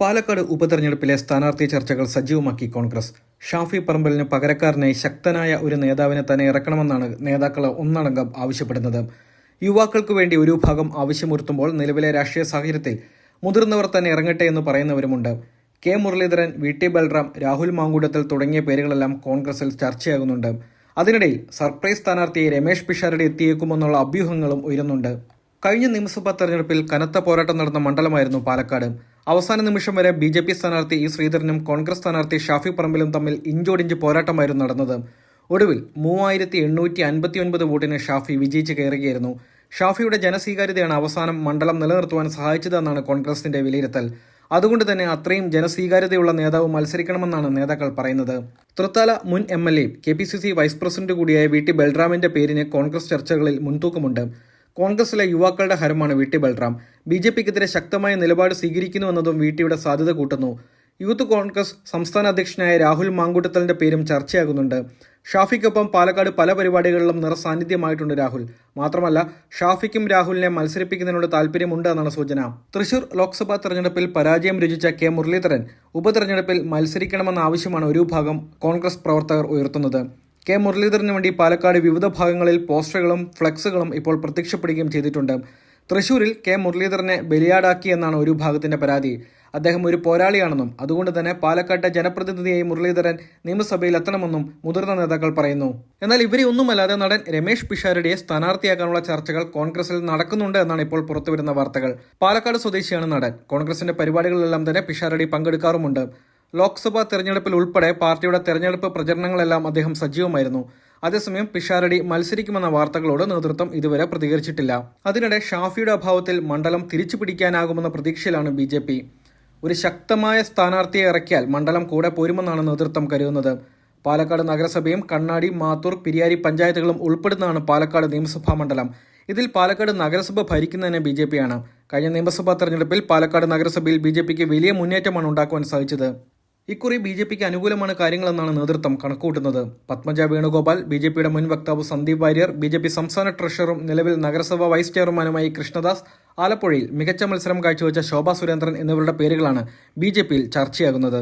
പാലക്കാട് ഉപതെരഞ്ഞെടുപ്പിലെ സ്ഥാനാർത്ഥി ചർച്ചകൾ സജീവമാക്കി കോൺഗ്രസ്. ഷാഫി പറമ്പലിന് പകരക്കാരനായി ശക്തനായ ഒരു നേതാവിനെ തന്നെ ഇറക്കണമെന്നാണ് നേതാക്കൾ ഒന്നടങ്കം ആവശ്യപ്പെടുന്നത്. യുവാക്കൾക്ക് വേണ്ടി ഒരു ഭാഗം ആവശ്യമുയർത്തുമ്പോൾ നിലവിലെ രാഷ്ട്രീയ സാഹചര്യത്തിൽ മുതിർന്നവർ തന്നെ ഇറങ്ങട്ടെ എന്ന് പറയുന്നവരുമുണ്ട്. K. Muraleedharan V. T. Balram Rahul Mamkootathil തുടങ്ങിയ പേരുകളെല്ലാം കോൺഗ്രസിൽ ചർച്ചയാകുന്നുണ്ട്. അതിനിടയിൽ സർപ്രൈസ് സ്ഥാനാർത്ഥിയെ രമേശ് പിഷാരടി എത്തിയേക്കുമെന്നുള്ള അഭ്യൂഹങ്ങളും ഉയരുന്നുണ്ട്. കഴിഞ്ഞ നിയമസഭാ തെരഞ്ഞെടുപ്പിൽ കനത്ത പോരാട്ടം നടന്ന മണ്ഡലമായിരുന്നു പാലക്കാട്. അവസാന നിമിഷം വരെ ബി ജെ പി സ്ഥാനാർത്ഥി ഇ ശ്രീധരനും കോൺഗ്രസ് സ്ഥാനാർത്ഥി ഷാഫി പറമ്പിലും തമ്മിൽ ഇഞ്ചോടിഞ്ച് പോരാട്ടമായിരുന്നു നടന്നത്. ഒടുവിൽ മൂവായിരത്തി എണ്ണൂറ്റി അൻപത്തി ഒൻപത് വോട്ടിന് ഷാഫി വിജയിച്ച് കയറുകയായിരുന്നു. ഷാഫിയുടെ ജനസ്വീകാര്യതയാണ് അവസാനം മണ്ഡലം നിലനിർത്തുവാൻ സഹായിച്ചതെന്നാണ് കോൺഗ്രസിന്റെ വിലയിരുത്തൽ. അതുകൊണ്ട് തന്നെ അത്രയും ജനസ്വീകാര്യതയുള്ള നേതാവ് മത്സരിക്കണമെന്നാണ് നേതാക്കൾ പറയുന്നത്. തൃത്താല മുൻ M L A K P C C vice president കൂടിയായ വി ടി ബൽറാമിന്റെ പേരിന് കോൺഗ്രസ് ചർച്ചകളിൽ മുൻതൂക്കമുണ്ട്. കോൺഗ്രസിലെ യുവാക്കളുടെ ഹരമാണ് V T Balram. B J പിക്കെതിരെ ശക്തമായ നിലപാട് സ്വീകരിക്കുന്നുവെന്നതും വി ടിയുടെ സാധ്യത കൂട്ടുന്നു. യൂത്ത് കോൺഗ്രസ് സംസ്ഥാന അധ്യക്ഷനായ രാഹുൽ മാങ്കൂട്ടത്തലിന്റെ പേരും ചർച്ചയാകുന്നുണ്ട്. ഷാഫിക്കൊപ്പം പാലക്കാട് പല പരിപാടികളിലും നിറസാന്നിധ്യമായിട്ടുണ്ട് രാഹുൽ. മാത്രമല്ല ഷാഫിക്കും രാഹുലിനെ മത്സരിപ്പിക്കുന്നതിനോട് താല്പര്യമുണ്ട് എന്നാണ് സൂചന. തൃശൂർ ലോക്സഭാ തെരഞ്ഞെടുപ്പിൽ പരാജയം രുചിച്ച കെ മുരളീധരൻ ഉപതെരഞ്ഞെടുപ്പിൽ മത്സരിക്കണമെന്ന ആവശ്യമാണ് ഒരു ഭാഗം കോൺഗ്രസ് പ്രവർത്തകർ ഉയർത്തുന്നത്. കെ മുരളീധരന് വേണ്ടി പാലക്കാട് വിവിധ ഭാഗങ്ങളിൽ പോസ്റ്ററുകളും ഫ്ലെക്സുകളും ഇപ്പോൾ പ്രത്യക്ഷപ്പെടുകയും ചെയ്തിട്ടുണ്ട്. തൃശൂരിൽ കെ മുരളീധരനെ ബലിയാടാക്കി എന്നാണ് ഒരു ഭാഗത്തിന്റെ പരാതി. അദ്ദേഹം ഒരു പോരാളിയാണെന്നും അതുകൊണ്ട് തന്നെ പാലക്കാട്ടെ ജനപ്രതിനിധിയായി മുരളീധരൻ നിയമസഭയിൽ എത്തണമെന്നും മുതിർന്ന നേതാക്കൾ പറയുന്നു. എന്നാൽ ഇവരെ ഒന്നുമല്ലാതെ നടൻ രമേശ് പിഷാരടിയെ സ്ഥാനാർത്ഥിയാക്കാനുള്ള ചർച്ചകൾ കോൺഗ്രസിൽ നടക്കുന്നുണ്ട് എന്നാണ് ഇപ്പോൾ പുറത്തുവരുന്ന വാർത്തകൾ. പാലക്കാട് സ്വദേശിയാണ് നടൻ. കോൺഗ്രസിന്റെ പരിപാടികളിലെല്ലാം തന്നെ പിഷാരടി പങ്കെടുക്കാറുമുണ്ട്. ലോക്സഭാ തെരഞ്ഞെടുപ്പിൽ ഉൾപ്പെടെ പാർട്ടിയുടെ തെരഞ്ഞെടുപ്പ് പ്രചരണങ്ങളെല്ലാം അദ്ദേഹം സജീവമായിരുന്നു. അതേസമയം പിഷാരടി മത്സരിക്കുമെന്ന വാർത്തകളോട് നേതൃത്വം ഇതുവരെ പ്രതികരിച്ചിട്ടില്ല. അതിനിടെ ഷാഫിയുടെ അഭാവത്തിൽ മണ്ഡലം തിരിച്ചു പിടിക്കാനാകുമെന്ന പ്രതീക്ഷയിലാണ് ബി ജെ പി. ഒരു ശക്തമായ സ്ഥാനാർത്ഥിയെ ഇറക്കിയാൽ മണ്ഡലം കൂടെ പോരുമെന്നാണ് നേതൃത്വം കരുതുന്നത്. പാലക്കാട് നഗരസഭയും കണ്ണാടി മാത്തൂർ പിരിയാരി പഞ്ചായത്തുകളും ഉൾപ്പെടുന്നതാണ് പാലക്കാട് നിയമസഭാ മണ്ഡലം. ഇതിൽ പാലക്കാട് നഗരസഭ ഭരിക്കുന്നതിന് ബി ജെ പിയാണ് കഴിഞ്ഞ നിയമസഭാ തെരഞ്ഞെടുപ്പിൽ പാലക്കാട് നഗരസഭയിൽ ബി ജെ പിക്ക് വലിയ മുന്നേറ്റമാണ് ഉണ്ടാക്കുവാൻ സാധിച്ചത്. ഇക്കുറി ബി ജെ പിക്ക് അനുകൂലമാണ് കാര്യങ്ങളെന്നാണ് നേതൃത്വം കണക്കുകൂട്ടുന്നത്. പത്മജ വേണുഗോപാൽ ബി ജെ പിയുടെ മുൻ വക്താവ് Sandeep Warrier B J P സംസ്ഥാന ട്രഷററും നിലവിൽ നഗരസഭാ വൈസ് ചെയർമാനുമായി കൃഷ്ണദാസ് ആലപ്പുഴയിൽ മികച്ച മത്സരം കാഴ്ചവെച്ച ശോഭാ സുരേന്ദ്രൻ എന്നിവരുടെ പേരുകളാണ് ബി ചർച്ചയാകുന്നത്.